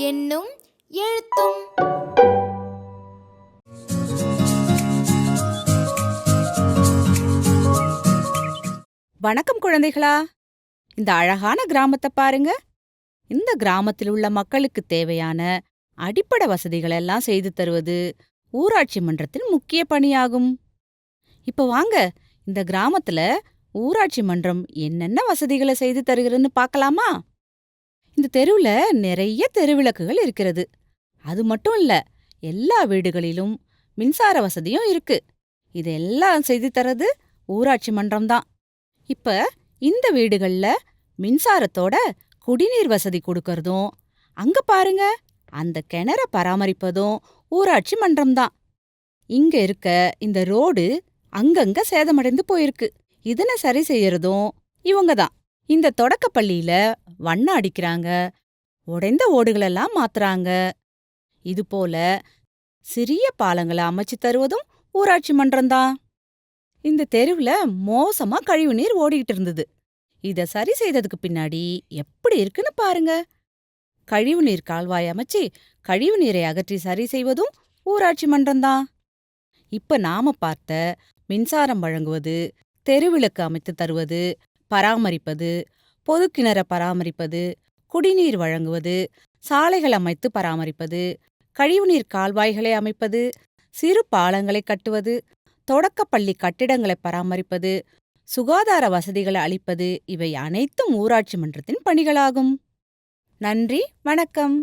என்னும் எழுத்தும். வணக்கம் குழந்தைகளா. இந்த அழகான கிராமத்தை பாருங்க. இந்த கிராமத்தில் உள்ள மக்களுக்கு தேவையான அடிப்படை வசதிகள் எல்லாம் செய்து தருவது ஊராட்சி மன்றத்தின் முக்கிய பணியாகும். இப்ப வாங்க இந்த கிராமத்துல ஊராட்சி மன்றம் என்னென்ன வசதிகளை செய்து தருகிறதுன்னு பார்க்கலாமா? இந்த தெருவுல நிறைய தெருவிளக்குகள் இருக்கிறது. அது மட்டும் இல்ல எல்லா வீடுகளிலும் மின்சார வசதியும் இருக்கு. இதெல்லாம் செய்து தரது ஊராட்சி மன்றம்தான். இப்ப இந்த வீடுகள்ல மின்சாரத்தோட குடிநீர் வசதி கொடுக்கறதும் அங்க பாருங்க அந்த கிணற பராமரிப்பதும் ஊராட்சி மன்றம்தான். இங்க இருக்க இந்த ரோடு அங்கங்க சேதமடைந்து போயிருக்கு. இதனை சரி செய்யறதும் இவங்க தான் இந்த தொடக்கப்பள்ளியில வண்ணம் அடிக்கிறாங்க உடைந்த ஓடுகளெல்லாம் மாத்துறாங்க. இது போல சிறிய பாலங்களை அமைச்சு தருவதும் ஊராட்சி மன்றம்தான். இந்த தெருவுல மோசமா கழிவுநீர் ஓடிக்கிட்டு இருந்தது. இத சரி செய்ததுக்கு பின்னாடி எப்படி இருக்குன்னு பாருங்க. கழிவுநீர் கால்வாய் அமைச்சு கழிவுநீரை அகற்றி சரி செய்வதும் ஊராட்சி மன்றம்தான். இப்ப நாம பார்த்த மின்சாரம் வழங்குவது தெருவிளக்கு அமைத்து தருவது பராமரிப்பது பொதுக்கிணற பராமரிப்பது குடிநீர் வழங்குவது சாலைகள் அமைத்து பராமரிப்பது கழிவுநீர் கால்வாய்களை அமைப்பது சிறு பாலங்களை கட்டுவது தொடக்கப்பள்ளி கட்டிடங்களை பராமரிப்பது சுகாதார வசதிகளை அளிப்பது இவை அனைத்தும் ஊராட்சி மன்றத்தின் பணிகளாகும். நன்றி வணக்கம்.